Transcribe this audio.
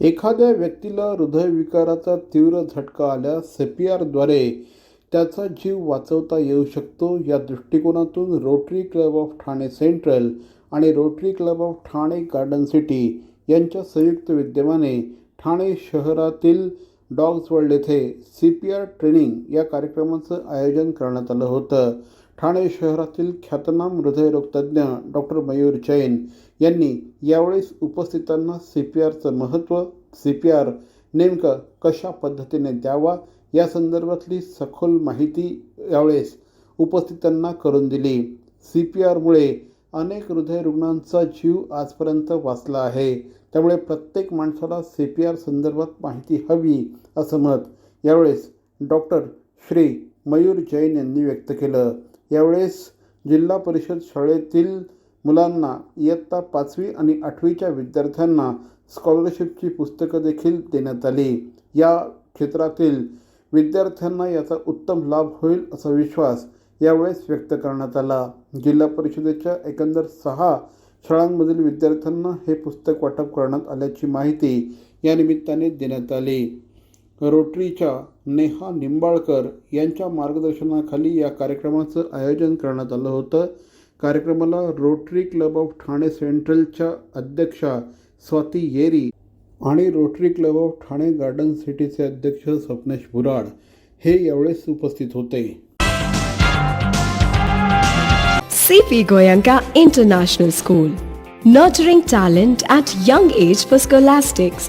एखाद्या व्यक्तीला हृदयविकाराचा तीव्र झटका आल्यास सी पी आरद्वारे त्याचा जीव वाचवता येऊ शकतो. या दृष्टिकोनातून rotary club of Thane central आणि rotary club of Thane garden city यांच्या संयुक्त विद्यमाने ठाणे शहरातील डॉग्स वर्ल्ड येथे सी पी आर ट्रेनिंग या कार्यक्रमाचं आयोजन करण्यात आलं होतं. ठाणे शहरातील ख्यातनाम हृदयरोगतज्ञ डॉक्टर मयूर जैन यांनी यावेळेस उपस्थितांना सी पी आरचं महत्त्व सी पी आर नेमकं कशा पद्धतीने द्यावा या संदर्भातली सखोल माहिती यावेळेस उपस्थितांना करून दिली. सी पी आरमुळे अनेक हृदयरुग्णांचा जीव आजपर्यंत वाचला आहे. त्यामुळे प्रत्येक माणसाला सी पी आर संदर्भात माहिती हवी असं मत यावेळेस डॉक्टर श्री मयूर जैन यांनी व्यक्त केलं. यावेळेस जिल्हा परिषद शाळेतील मुलांना इयत्ता पाचवी आणि आठवीच्या विद्यार्थ्यांना स्कॉलरशिपची पुस्तकं देखील देण्यात आली. या क्षेत्रातील विद्यार्थ्यांना याचा उत्तम लाभ होईल असा विश्वास यावेळेस व्यक्त करण्यात आला. जिल्हा परिषदेच्या एकंदर सहा शाळांमधील विद्यार्थ्यांना हे पुस्तक वाटप करण्यात आल्याची माहिती या निमित्ताने देण्यात आली. रोटरीच्या नेहा निंबाळकर यांच्या मार्गदर्शनाखाली या कार्यक्रमाचं आयोजन करण्यात आलं होतं. कार्यक्रमाला रोटरी क्लब ऑफ ठाणे सेंट्रलच्या अध्यक्षा स्वाती येरी आणि rotary club of Thane garden सिटीचे अध्यक्ष स्वप्नेश बुराड हे यावेळेस उपस्थित होते. C P Goenka international school nurturing talent at young age for scholastics,